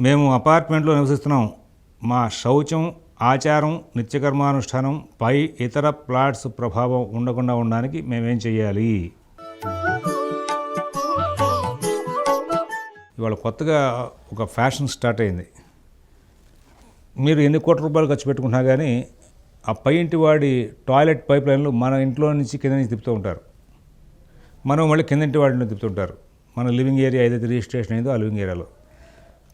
మేము అపార్ట్మెంట్లో నివసిస్తున్నాం. మా శౌచం ఆచారం నిత్యకర్మానుష్ఠానం పై ఇతర ప్లాట్స్ ప్రభావం ఉండకుండా ఉండడానికి మేమేం చేయాలి ఇవాళ కొత్తగా ఒక ఫ్యాషన్ స్టార్ట్ అయింది. మీరు ఎన్ని కోట్ల రూపాయలు ఖర్చు పెట్టుకున్నా కానీ ఆ పై ఇంటి వాడి టాయిలెట్ పైప్ లైన్లు మన ఇంట్లో నుంచి కింద నుంచి తిప్పుతూ ఉంటారు. మనం మళ్ళీ కిందంటి వాడిని తిప్పుతుంటారు మన లివింగ్ ఏరియా ఏదైతే రిజిస్ట్రేషన్ అయిందో ఆ లివింగ్ ఏరియాలో.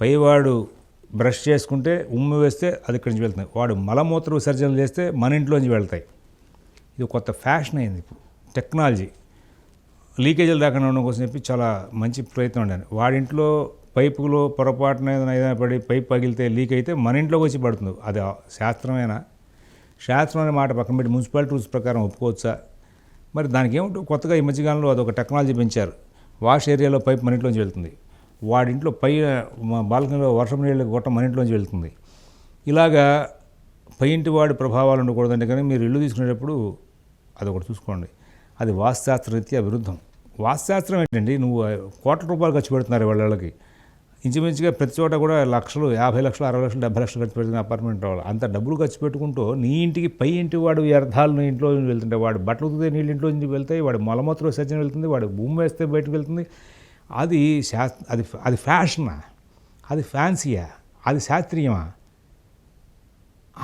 పైవాడు బ్రష్ చేసుకుంటే ఉమ్ము వేస్తే అది ఇక్కడి నుంచి వెళ్తుంది. వాడు మలమూత్ర విసర్జనలు చేస్తే మన ఇంట్లోంచి వెళ్తాయి. ఇది కొత్త ఫ్యాషన్ అయింది ఇప్పుడు. టెక్నాలజీ. లీకేజీలు రాకుండా ఉండడం కోసం చెప్పి చాలా మంచి ప్రయత్నం ఉండండి వాడింట్లో పైపులో పొరపాటున ఏదైనా ఏదైనా పడి పైప్ పగిలితే లీక్ అయితే మన ఇంట్లోకి వచ్చి పడుతుంది. అది శాస్త్రమేనా? శాస్త్రం అనే మాట పక్కన పెట్టి మున్సిపాలిటీ రూల్స్ ప్రకారం ఒప్పుకోవచ్చా? మరి దానికి ఏమిటో కొత్తగా ఈ మధ్యకాలంలో అదొక టెక్నాలజీ పెంచారు. వాష్ ఏరియాలో పైప్ మన ఇంట్లోంచి వెళ్తుంది. వాడింట్లో పై మా బాల్కనీలో వర్షం నీళ్ళకి గొట్ట మన ఇంట్లోంచి వెళ్తుంది. ఇలాగా పై ఇంటి వాడి ప్రభావాలు ఉండకూడదంటే కానీ మీరు ఇల్లు తీసుకునేటప్పుడు అది ఒకటి చూసుకోండి. అది వాస్తుశాస్త్రరీత్యా విరుద్ధం. వాస్తుశాస్త్రం ఏంటండి? నువ్వు కోట్ల రూపాయలు ఖర్చు పెడుతున్నారు వాళ్ళకి ఇంచుమించుగా ప్రతి చోట కూడా లక్షలు యాభై లక్షలు అరవై లక్షలు డెబ్బై లక్షలు ఖర్చు పెడుతున్న అపార్ట్మెంట్ వాళ్ళు. అంత డబ్బులు ఖర్చు పెట్టుకుంటూ నీ ఇంటికి పై ఇంటి వాడు వ్యర్థాలు నీ ఇంట్లో నుంచి వెళ్తుంటే వాడు బట్టలు ఉతికితే నీళ్ళు ఇంట్లో నుంచి వెళ్తాయి వాడు మొలమూత్ర సజ్జన వెళ్తుంది వాడు భూమి వేస్తే బయటకు వెళ్తుంది. అది శాస్త్ర అది అది ఫ్యాషనా? అది ఫ్యాన్సీయా? అది శాస్త్రీయమా?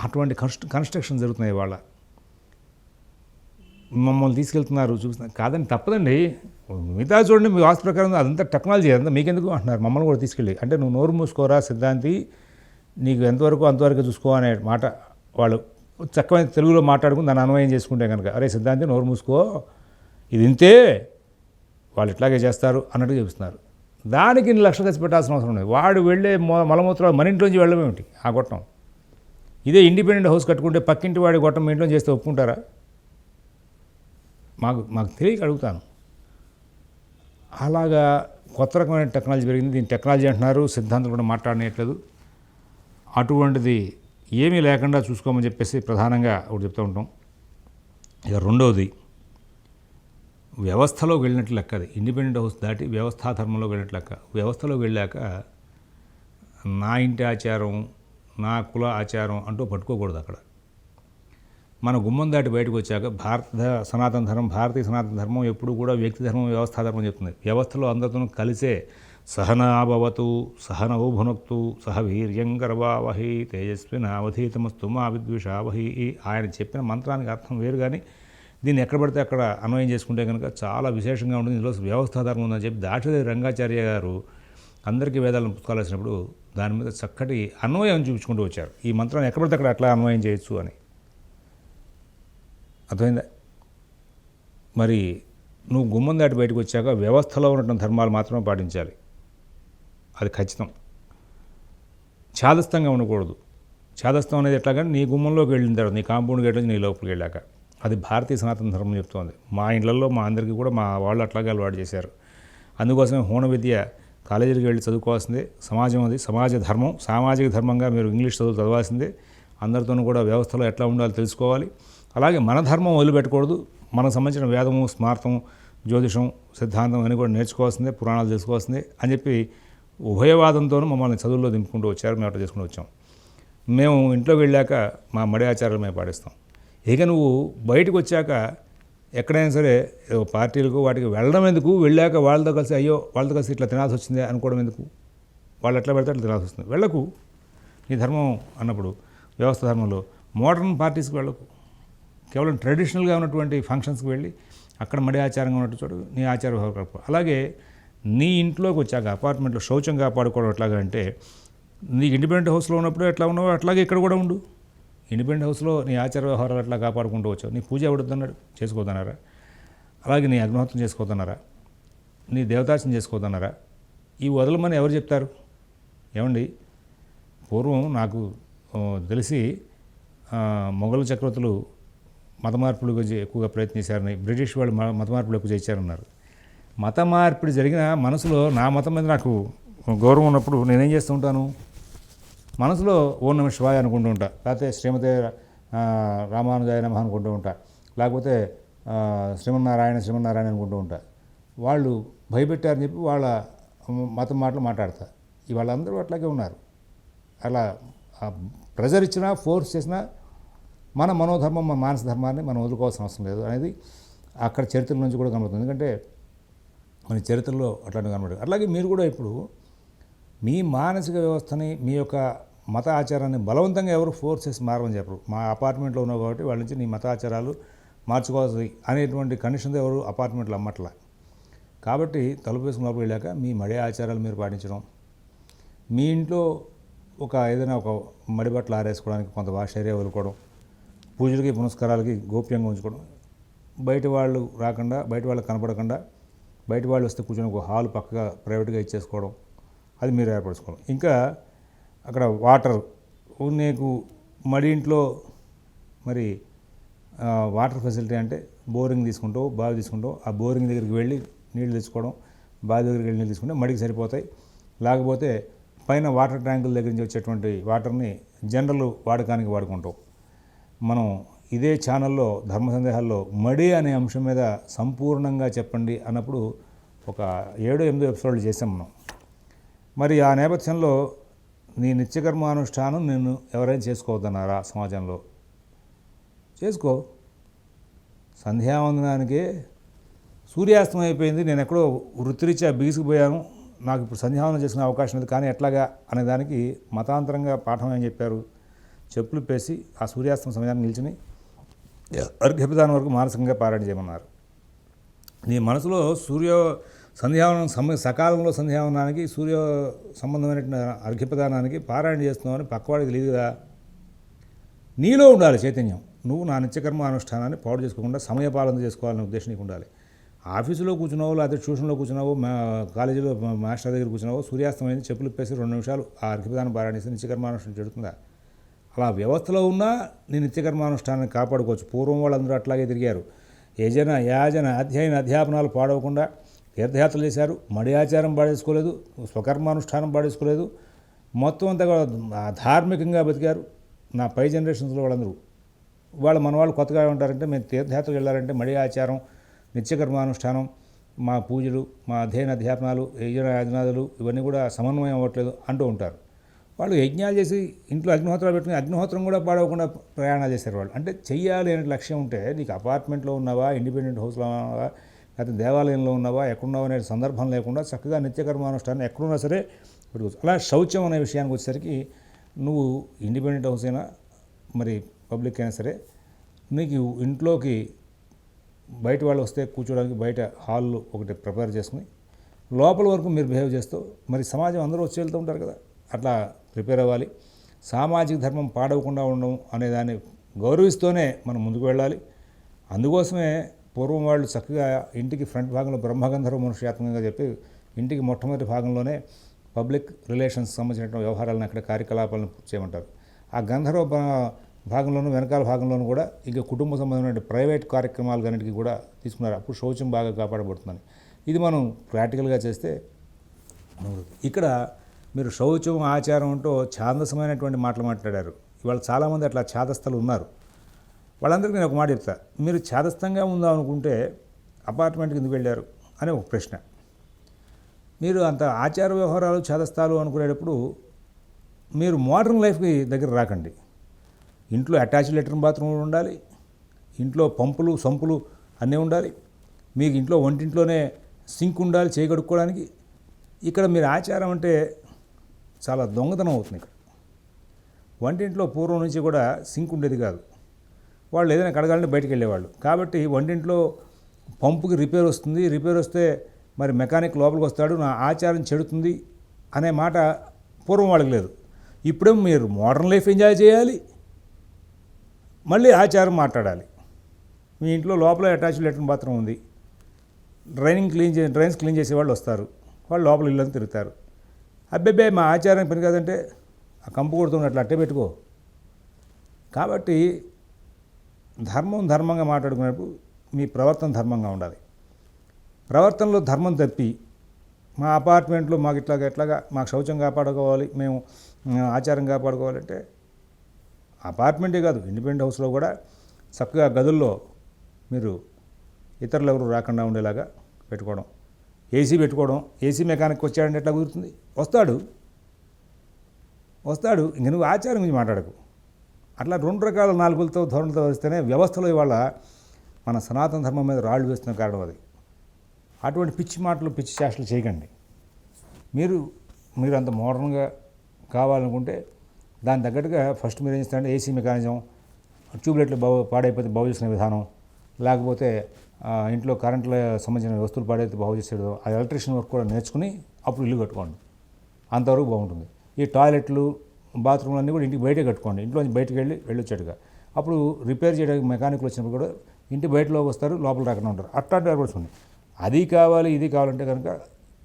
అటువంటి కన్స్ట్ర కన్స్ట్రక్షన్ జరుగుతున్నాయి వాళ్ళ మమ్మల్ని తీసుకెళ్తున్నారు చూస్తున్నారు కాదని తప్పదండి. మిగతా చూడండి మీ వాస్తు ప్రకారం అదంతా టెక్నాలజీ అదంతా మీకెందుకు అంటున్నారు? మమ్మల్ని కూడా తీసుకెళ్ళి. అంటే నువ్వు నోరు మూసుకోరా సిద్ధాంతి? నీకు ఎంతవరకు అంతవరకు చూసుకో అనే మాట వాళ్ళు చక్కమైన తెలుగులో మాట్లాడుకుని దాన్ని అన్వయం చేసుకుంటే కనుక అరే సిద్ధాంతి నోరు మూసుకో. ఇది ఇంతే. వాళ్ళు ఇట్లాగే చేస్తారు అన్నట్టు చూపిస్తున్నారు. దానికి ఇన్ని లక్షలు ఖర్చు పెట్టాల్సిన అవసరం ఉంది వాడు వెళ్ళే మలమూత్రాలు మన ఇంట్లోంచి వెళ్ళమేమిటి ఆ గొట్టం. ఇదే ఇండిపెండెంట్ హౌస్ కట్టుకుంటే పక్కింటి వాడి గొట్టం మీ ఇంట్లో చేస్తే ఒప్పుకుంటారా? మాకు మాకు తెలియక అడుగుతాను. అలాగా కొత్త రకమైన టెక్నాలజీ పెరిగింది. దీని టెక్నాలజీ అంటున్నారు. సిద్ధాంతం కూడా మాట్లాడనేట్లేదు అటువంటిది ఏమీ లేకుండా చూసుకోమని చెప్పేసి ప్రధానంగా ఒకటి చెప్తూ ఉంటాం. ఇక రెండవది వ్యవస్థలోకి వెళ్ళినట్లు లెక్క అది. ఇండిపెండెంట్ హౌస్ దాటి వ్యవస్థాధర్మంలోకి వెళ్ళినట్లు లెక్క. వ్యవస్థలోకి వెళ్ళాక నా ఇంటి ఆచారం నా కుల ఆచారం అంటూ పట్టుకోకూడదు అక్కడ. మన గుమ్మం దాటి బయటకు వచ్చాక భారత సనాతన ధర్మం భారతీయ సనాతన ధర్మం ఎప్పుడు కూడా వ్యక్తి ధర్మం వ్యవస్థా ధర్మం చెప్తుంది. వ్యవస్థలో అందరితో కలిసే సహనాభవతు సహనౌ భునక్తు సహ వీర్యం తేజస్వినావధీతమస్తు మా విద్విషావహి. ఆయన చెప్పిన మంత్రానికి అర్థం వేరు కానీ దీన్ని ఎక్కడ పడితే అక్కడ అన్వయం చేసుకుంటే కనుక చాలా విశేషంగా ఉంటుంది. ఇందులో వ్యవస్థా ఉందని చెప్పి దాక్షదేవి రంగాచార్య గారు అందరికీ వేదాలను పుస్తకాలు వేసినప్పుడు దాని మీద చక్కటి అన్వయం చూపించుకుంటూ వచ్చారు. ఈ మంత్రాన్ని ఎక్కడ పడితే అక్కడ అట్లా అన్వయం చేయొచ్చు అని. అర్థమైందా? మరి నువ్వు గుమ్మం దాటి బయటకు వచ్చాక వ్యవస్థలో ఉన్నటువంటి ధర్మాలు మాత్రమే పాటించాలి. అది ఖచ్చితం. ఛాదస్థంగా ఉండకూడదు. ఛాదస్థం అనేది ఎట్లాగంటే నీ గుమ్మంలోకి వెళ్ళిన తర్వాత నీ కాంపౌండ్కి వెళ్ళి నీ లోపలికి వెళ్ళాక. అది భారతీయ సనాతన ధర్మం చెప్తోంది. మా ఇళ్ళలో మా అందరికీ కూడా మా వాళ్ళు అట్లాగే అలవాటు చేశారు. అందుకోసమే హోణ విద్య కాలేజీకి వెళ్ళి చదువుకోవాల్సిందే. సమాజం అది సమాజ ధర్మం. సామాజిక ధర్మంగా మీరు ఇంగ్లీష్ చదువు చదవాల్సిందే. అందరితోనూ కూడా వ్యవస్థలో ఎట్లా ఉండాలో తెలుసుకోవాలి. అలాగే మన ధర్మం వదిలిపెట్టకూడదు. మనకు సంబంధించిన వేదము స్మార్థం జ్యోతిషం సిద్ధాంతం అని కూడా నేర్చుకోవాల్సిందే పురాణాలు తెలుసుకోవాల్సిందే అని చెప్పి ఉభయవాదంతోనూ మమ్మల్ని చదువుల్లో దింపుకుంటూ వచ్చారు. మేము అట్లా చేసుకుంటూ వచ్చాం. మేము ఇంట్లో వెళ్ళాక మా మడి ఆచారాలు మేము పాటిస్తాం. ఇక నువ్వు బయటకు వచ్చాక ఎక్కడైనా సరే పార్టీలకు వాటికి వెళ్ళడం ఎందుకు? వెళ్ళాక వాళ్ళతో కలిసి అయ్యో వాళ్ళతో కలిసి ఇట్లా తినాల్సి వచ్చిందే అనుకోవడం ఎందుకు? వాళ్ళు ఎట్లా పెడితే అట్లా తినాల్సి వస్తుంది. వెళ్ళకు. నీ ధర్మం అన్నప్పుడు వ్యవస్థ ధర్మంలో మోడర్న్ పార్టీస్కి వెళ్ళకు. కేవలం ట్రెడిషనల్గా ఉన్నటువంటి ఫంక్షన్స్కి వెళ్ళి అక్కడ మడి ఆచారంగా ఉన్నట్టు చూడు నీ ఆచార వ్యవహారం అలాగే నీ ఇంట్లోకి వచ్చాక అపార్ట్మెంట్లో శౌచం కాపాడుకోవడం ఎట్లాగా అంటే నీకు ఇండిపెండెంట్ హౌస్లో ఉన్నప్పుడు ఎట్లా ఉన్నావో అట్లాగే ఇక్కడ కూడా ఉండు. ఇండిపెండెంట్ హౌస్లో నీ ఆచార వ్యవహారాలు అట్లా కాపాడుకుంటూ వచ్చావు. నీ పూజ ఎవడుతున్నాడు చేసుకోదన్నారా? అలాగే నీ అగ్నిహోత్రం చేసుకోదన్నారా? నీ దేవతార్చన చేసుకోదన్నారా? ఈ వదలమని ఎవరు చెప్తారు? ఏమండి? పూర్వం నాకు తెలిసి ఆ, మొఘల్ చక్రవర్తులు మత మార్పులు గురించి ఎక్కువగా ప్రయత్నించారని బ్రిటిష్ వాళ్ళు మ- మత మార్పులు ఎక్కువ చేశారన్నారు మత మార్పిడి జరిగిన మనసులో నా మతం మీద నాకు గౌరవం ఉన్నప్పుడు నేనేం చేస్తూ ఉంటాను? మనసులో ఓం నమ శివాయ అనుకుంటూ ఉంటా. లేకపోతే శ్రీమతి రామానుజాయ నమ అనుకుంటూ ఉంటా. లేకపోతే శ్రీమన్నారాయణ శ్రీమన్నారాయణ అనుకుంటూ ఉంటా. వాళ్ళు భయపెట్టారని చెప్పి వాళ్ళ మతం మాటలు మాట్లాడతా. వాళ్ళందరూ అట్లాగే ఉన్నారు. అలా ప్రెజర్ ఇచ్చినా ఫోర్స్ చేసినా మన మనోధర్మం మన మానస ధర్మాన్ని మనం వదులుకోవాల్సిన అవసరం లేదు అనేది అక్కడ చరిత్ర నుంచి కూడా కనబడుతుంది. ఎందుకంటే మన చరిత్రలో అట్లాంటివి కనబడదు అట్లాగే మీరు కూడా ఇప్పుడు మీ మానసిక వ్యవస్థని మీ యొక్క మత ఆచారాన్ని బలవంతంగా ఎవరు ఫోర్స్ చేసి మారమని చెప్పరు. మా అపార్ట్మెంట్లో ఉన్నావు కాబట్టి వాళ్ళ నుంచి నీ మత ఆచారాలు మార్చుకోవాల్సి అనేటువంటి కండిషన్తో ఎవరు అపార్ట్మెంట్లు అమ్మట్లా. కాబట్టి తలుపు వేసుకుని లోపలికి వెళ్ళాక మీ మడి ఆచారాలు మీరు పాటించడం. మీ ఇంట్లో ఒక ఏదైనా ఒక మడి బట్టలు ఆరేసుకోవడానికి కొంత వాష్ ఏరియా వదులుకోవడం. పూజలకి పునస్కారాలకి గోప్యంగా ఉంచుకోవడం. బయట వాళ్ళు రాకుండా బయట వాళ్ళు కనపడకుండా బయట వాళ్ళు వస్తే కూర్చొని ఒక హాల్ పక్కగా ప్రైవేట్గా ఇచ్చేసుకోవడం. అది మీరు ఏర్పరచుకోవడం ఇంకా అక్కడ వాటర్ నీకు మడి ఇంట్లో మరి వాటర్ ఫెసిలిటీ అంటే బోరింగ్ తీసుకుంటావు బావి తీసుకుంటావు ఆ బోరింగ్ దగ్గరికి వెళ్ళి నీళ్ళు తెచ్చుకోవడం బావి దగ్గరికి వెళ్ళి నీళ్ళు తీసుకుంటే మడికి సరిపోతాయి. లేకపోతే పైన వాటర్ ట్యాంకుల దగ్గర నుంచి వచ్చేటువంటి వాటర్ని జనరల్ వాడకానికి వాడుకుంటాం మనం ఇదే ఛానల్లో ధర్మ సందేహాల్లో మడి అనే అంశం మీద సంపూర్ణంగా చెప్పండి అన్నప్పుడు ఒక ఏడు ఎనిమిది ఎపిసోడ్లు చేసాం మనం. మరి ఆ నేపథ్యంలో నీ నిత్యకర్మానుష్ఠానం నేను ఎవరైనా చేసుకోవద్దన్నారా సమాజంలో? చేసుకో. సంధ్యావందనానికే సూర్యాస్తం అయిపోయింది. నేను ఎక్కడో వృత్తిరీత్యా బిగిసిపోయాను. నాకు ఇప్పుడు సంధ్యావందనం చేసుకునే అవకాశం లేదు. కానీ ఎట్లాగా అనే దానికి మతాంతరంగా పాఠం ఏం చెప్పారు? చెప్పులు పేసి ఆ సూర్యాస్తం సమయాన్ని నిల్చుని అర్ఘ్యపిదానం వరకు మానసికంగా పారాయణ చేయమన్నారు. నీ మనసులో సూర్య సంధ్యావనం సమ సకాలంలో సంధ్యావనానికి సూర్య సంబంధమైన అర్ఘ్యప్రదానానికి పారాయణ చేస్తున్నామని పక్కవాడికి తెలియదు కదా. నీలో ఉండాలి చైతన్యం. నువ్వు నా నిత్యకర్మ అనుష్ఠానాన్ని పాడు చేసుకోకుండా సమయపాలన చేసుకోవాలనే ఉద్దేశం నీకు ఉండాలి. ఆఫీసులో కూర్చున్నావో లేకపోతే ట్యూషన్లో కూర్చున్నావో మా కాలేజీలో మాస్టర్ దగ్గర కూర్చున్నావో సూర్యాస్తమైంది చెప్పులు ఇప్పేసి రెండు నిమిషాలు ఆ అర్ఘ్యప్రదానం పారాయణ చేసి నిత్యకర్మానుష్ఠానం చెడుతుందా అలా వ్యవస్థలో ఉన్నా నీ నిత్యకర్మానుష్ఠానాన్ని కాపాడుకోవచ్చు. పూర్వం వాళ్ళందరూ అట్లాగే తిరిగారు. యజన యాజన అధ్యయన అధ్యాపనాలు పాడవకుండా తీర్థయాత్రలు చేశారు మడి ఆచారం పాడేసుకోలేదు స్వకర్మానుష్ఠానం పాడేసుకోలేదు మొత్తం అంతా కూడా ధార్మికంగా బతికారు నా పై జనరేషన్స్లో వాళ్ళందరూ. వాళ్ళు మన వాళ్ళు కొత్తగా ఉంటారంటే మేము తీర్థయాత్రకు వెళ్ళారంటే మడి ఆచారం నిత్యకర్మానుష్ఠానం మా పూజలు మా అధ్యయన అధ్యాపనాలు యజ్ఞ యాజనాదులు ఇవన్నీ కూడా సమన్వయం అవ్వట్లేదు అంటూ ఉంటారు. వాళ్ళు యజ్ఞాలు చేసి ఇంట్లో అగ్నిహోత్రాలు పెట్టుకుని అగ్నిహోత్రం కూడా పాడవకుండా ప్రయాణాలు చేశారు వాళ్ళు. అంటే చెయ్యాలి అనే లక్ష్యం ఉంటే నీకు అపార్ట్మెంట్లో ఉన్నావా ఇండిపెండెంట్ హౌస్లో ఉన్నావా లేకపోతే దేవాలయంలో ఉన్నావా ఎక్కడున్నావా అనే సందర్భం లేకుండా చక్కగా నిత్యకర్మానుష్ఠానం ఎక్కడున్నా సరే పెట్టుకోవచ్చు అలా శౌచం అనే విషయానికి వచ్చేసరికి నువ్వు ఇండిపెండెంట్ హౌస్ అయినా మరి పబ్లిక్ అయినా సరే నీకు ఇంట్లోకి బయట వాళ్ళు వస్తే కూర్చోడానికి బయట హాల్లో ఒకటి ప్రిపేర్ చేసుకుని లోపల వరకు మీరు బిహేవ్ చేస్తూ మరి సమాజం అందరూ వచ్చి వెళ్తూ ఉంటారు కదా. అట్లా ప్రిపేర్ అవ్వాలి. సామాజిక ధర్మం పాడవకుండా ఉండడం అనే దాన్ని గౌరవిస్తూనే మనం ముందుకు వెళ్ళాలి. అందుకోసమే పూర్వం వాళ్ళు చక్కగా ఇంటికి ఫ్రంట్ భాగంలో బ్రహ్మగంధర్వ మనుష్యాత్మకంగా చెప్పి ఇంటికి మొట్టమొదటి భాగంలోనే పబ్లిక్ రిలేషన్స్ సంబంధించిన వ్యవహారాలను అక్కడ కార్యకలాపాలను పూర్తి చేయమంటారు. ఆ గంధర్వ భాగంలోనూ వెనకాల భాగంలోనూ కూడా ఇంకా కుటుంబ సంబంధమైన ప్రైవేట్ కార్యక్రమాలు అన్నిటికీ కూడా తీసుకున్నారు. అప్పుడు శౌచం బాగా కాపాడబడుతుందని. ఇది మనం ప్రాక్టికల్గా చేస్తే ఇక్కడ మీరు శౌచం ఆచారం అంటూ ఛాందసమైనటువంటి మాటలు మాట్లాడారు. ఇవాళ చాలామంది అట్లా ఛాదస్థలు ఉన్నారు. వాళ్ళందరికీ నేను ఒక మాట చెప్తా. మీరు ఛాదస్థంగా ఉందాం అనుకుంటే అపార్ట్మెంట్కి ఎందుకు వెళ్ళారు అనే ఒక ప్రశ్న. మీరు అంత ఆచార వ్యవహారాలు చేదస్తాలు అనుకునేటప్పుడు మీరు మోడర్న్ లైఫ్కి దగ్గర రాకండి. ఇంట్లో అటాచ్ లెట్రిన్ బాత్రూమ్ ఉండాలి. ఇంట్లో పంపులు సంపులు అన్నీ ఉండాలి. మీకు ఇంట్లో వంటింట్లోనే సింక్ ఉండాలి చేయగడుక్కోవడానికి ఇక్కడ మీరు ఆచారం అంటే చాలా దొంగతనం అవుతుంది ఇక్కడ. వంటింట్లో పూర్వం నుంచి కూడా సింక్ ఉండేది కాదు. వాళ్ళు ఏదైనా కడగాలంటే బయటికి వెళ్ళేవాళ్ళు. కాబట్టి వంటింట్లో పంపుకి రిపేర్ వస్తుంది. రిపేర్ వస్తే మరి మెకానిక్ లోపలికి వస్తాడు. నా ఆచారం చెడుతుంది అనే మాట పూర్వం వాళ్ళకి లేదు. ఇప్పుడే మీరు మోడర్న్ లైఫ్ ఎంజాయ్ చేయాలి. మళ్ళీ ఆచారం మాట్లాడాలి. మీ ఇంట్లో లోపల అటాచ్ లెట్రిన్ బాత్రూమ్ ఉంది. డ్రైనింగ్ క్లీన్ చే డ్రైన్స్ క్లీన్ చేసే వాళ్ళు వస్తారు. వాళ్ళు లోపల ఇల్లు తిరుగుతారు. అబ్బెబ్బే మా ఆచారం పని కాదంటే ఆ కంపు కొడుతున్నట్లు అట్టే పెట్టుకో. కాబట్టి ధర్మం ధర్మంగా మాట్లాడుకునేప్పుడు మీ ప్రవర్తన ధర్మంగా ఉండాలి. ప్రవర్తనలో ధర్మం తప్పి మా అపార్ట్మెంట్లో మాకు ఇట్లాగా ఎట్లాగా మాకు శౌచం కాపాడుకోవాలి మేము ఆచారం కాపాడుకోవాలంటే అపార్ట్మెంటే కాదు ఇండిపెండెంట్ హౌస్లో కూడా చక్కగా గదుల్లో మీరు ఇతరులు ఎవరు రాకుండా ఉండేలాగా పెట్టుకోవడం. ఏసీ పెట్టుకోవడం ఏసీ మెకానిక్ వచ్చాడంటే ఎట్లా కుదురుతుంది? వస్తాడు. వస్తాడు. ఇంక నువ్వు ఆచారం గురించి మాట్లాడకు. అట్లా రెండు రకాల నాలుగులతో ధోరణితో వస్తేనే వ్యవస్థలో ఇవాళ మన సనాతన ధర్మం మీద రాళ్ళు వేస్తున్న కారణం అది. అటువంటి పిచ్చి మాటలు పిచ్చి చేష్టలు చేయకండి. మీరు మీరు అంత మోడర్న్గా కావాలనుకుంటే దాని తగ్గట్టుగా ఫస్ట్ మీరు ఏం చేస్తారంటే ఏసీ మెకానిజం ట్యూబ్లైట్లు బాగు పాడైపోతే బాగు చేసిన విధానం లేకపోతే ఇంట్లో కరెంట్లో సంబంధించిన వస్తువులు పాడైతే బాగు చేసేది ఆ ఎలక్ట్రిషియన్ వర్క్ కూడా నేర్చుకుని అప్పుడు ఇల్లు కట్టుకోండి. అంతవరకు బాగుంటుంది. ఈ టాయిలెట్లు బాత్రూమ్లు అన్నీ కూడా ఇంటికి బయటే కట్టుకోండి. ఇంట్లో నుంచి బయటకు వెళ్ళి వెళ్ళొచ్చాడుగా అప్పుడు రిపేర్ చేయడానికి మెకానిక్లు వచ్చినప్పుడు కూడా ఇంటి బయటలోకి వస్తారు లోపల రాకుండా ఉంటారు. అట్లాంటి ఏర్పాటు ఉంది. అది కావాలి ఇది కావాలంటే కనుక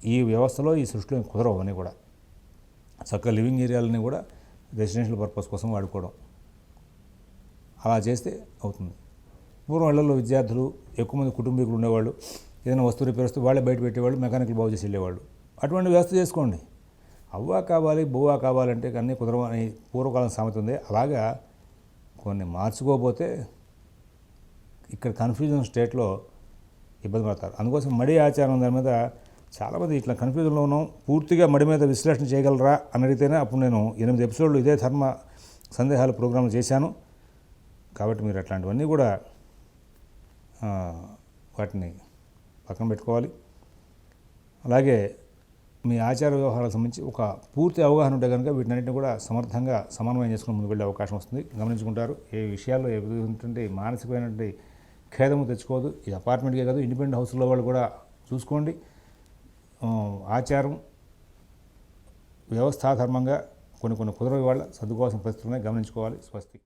ఈ వ్యవస్థలో ఈ సృష్టిలో కుదరవు అని కూడా. చక్కగా లివింగ్ ఏరియాలని కూడా రెసిడెన్షియల్ పర్పస్ కోసం వాడుకోవడం. అలా చేస్తే అవుతుంది. పూర్వం ఇళ్ళలో విద్యార్థులు ఎక్కువ మంది కుటుంబీకులు ఉండేవాళ్ళు. ఏదైనా వస్తువు రిపేర్ వస్తే వాళ్ళే బయట పెట్టేవాళ్ళు మెకానికల్ బాగు చేసి వెళ్ళేవాళ్ళు. అటువంటి వ్యవస్థ చేసుకోండి. అవ్వా కావాలి బువ్వా కావాలంటే అన్నీ కుదరవు పూర్వకాలం సామెత ఉంది. అలాగా కొన్ని మార్చుకోకపోతే ఇక్కడ కన్ఫ్యూజన్ స్టేట్లో ఇబ్బంది పడతారు. అందుకోసం మడి ఆచారం దాని మీద చాలామంది ఇట్లా కన్ఫ్యూజన్లో ఉన్నాం. పూర్తిగా మడి మీద విశ్లేషణ చేయగలరా అని అడిగితేనే అప్పుడు నేను ఎనిమిది ఎపిసోడ్లు ఇదే ధర్మ సందేహాలు ప్రోగ్రాంలు చేశాను. కాబట్టి మీరు అట్లాంటివన్నీ కూడా వాటిని పక్కన పెట్టుకోవాలి. అలాగే మీ ఆచార వ్యవహారాలకు సంబంధించి ఒక పూర్తి అవగాహన ఉంటే కనుక వీటినన్నింటినీ కూడా సమర్థంగా సమన్వయం చేసుకుని ముందుకు వెళ్ళే అవకాశం వస్తుంది. గమనించుకుంటారు ఏ విషయాల్లో ఏ మానసికమైనటువంటి ఖేదము తెచ్చుకోదు. ఇది అపార్ట్మెంట్కే కాదు ఇండిపెండెంట్ హౌస్లో వాళ్ళు కూడా చూసుకోండి. ఆచారం వ్యవస్థాధర్మంగా కొన్ని కొన్ని కుదరవి వాళ్ళ సర్దుకోవాల్సిన పరిస్థితులనే గమనించుకోవాలి. స్వస్తి.